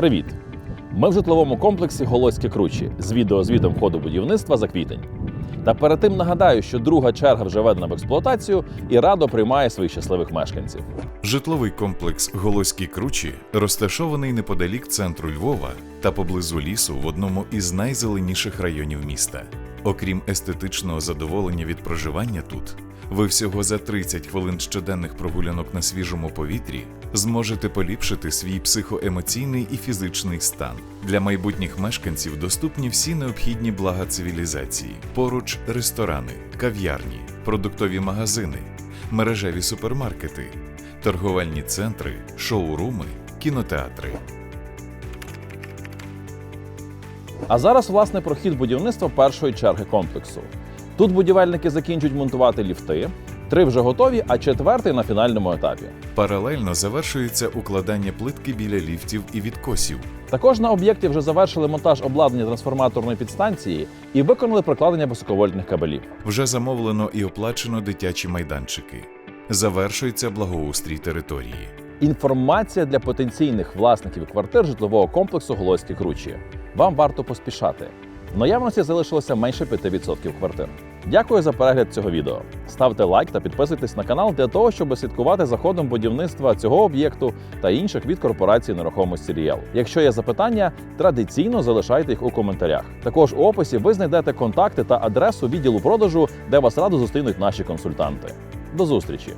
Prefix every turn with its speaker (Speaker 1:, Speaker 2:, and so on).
Speaker 1: Привіт! Ми в житловому комплексі Голоські Кручі з відеозвітом ходу будівництва за квітень. Та перед тим нагадаю, що друга черга вже введена в експлуатацію і радо приймає своїх щасливих мешканців.
Speaker 2: Житловий комплекс Голоскі Кручі розташований неподалік центру Львова та поблизу лісу в одному із найзеленіших районів міста. Окрім естетичного задоволення від проживання тут, ви всього за 30 хвилин щоденних прогулянок на свіжому повітрі зможете поліпшити свій психоемоційний і фізичний стан. Для майбутніх мешканців доступні всі необхідні блага цивілізації, поруч ресторани, кав'ярні, продуктові магазини, мережеві супермаркети, торговельні центри, шоуруми, кінотеатри.
Speaker 1: А зараз, власне, про хід будівництва першої черги комплексу. Тут будівельники закінчують монтувати ліфти, три вже готові, а четвертий на фінальному етапі.
Speaker 2: Паралельно завершується укладання плитки біля ліфтів і відкосів.
Speaker 1: Також на об'єкті вже завершили монтаж обладнання трансформаторної підстанції і виконали прокладення високовольтних кабелів.
Speaker 2: Вже замовлено і оплачено дитячі майданчики. Завершується благоустрій території.
Speaker 1: Інформація для потенційних власників квартир житлового комплексу Голоські Кручі. Вам варто поспішати. В наявності залишилося менше 5% квартир. Дякую за перегляд цього відео. Ставте лайк та підписуйтесь на канал для того, щоб слідкувати за ходом будівництва цього об'єкту та інших від корпорації нерухомості Ріел. Якщо є запитання, традиційно залишайте їх у коментарях. Також у описі ви знайдете контакти та адресу відділу продажу, де вас радо зустрінуть наші консультанти. До зустрічі!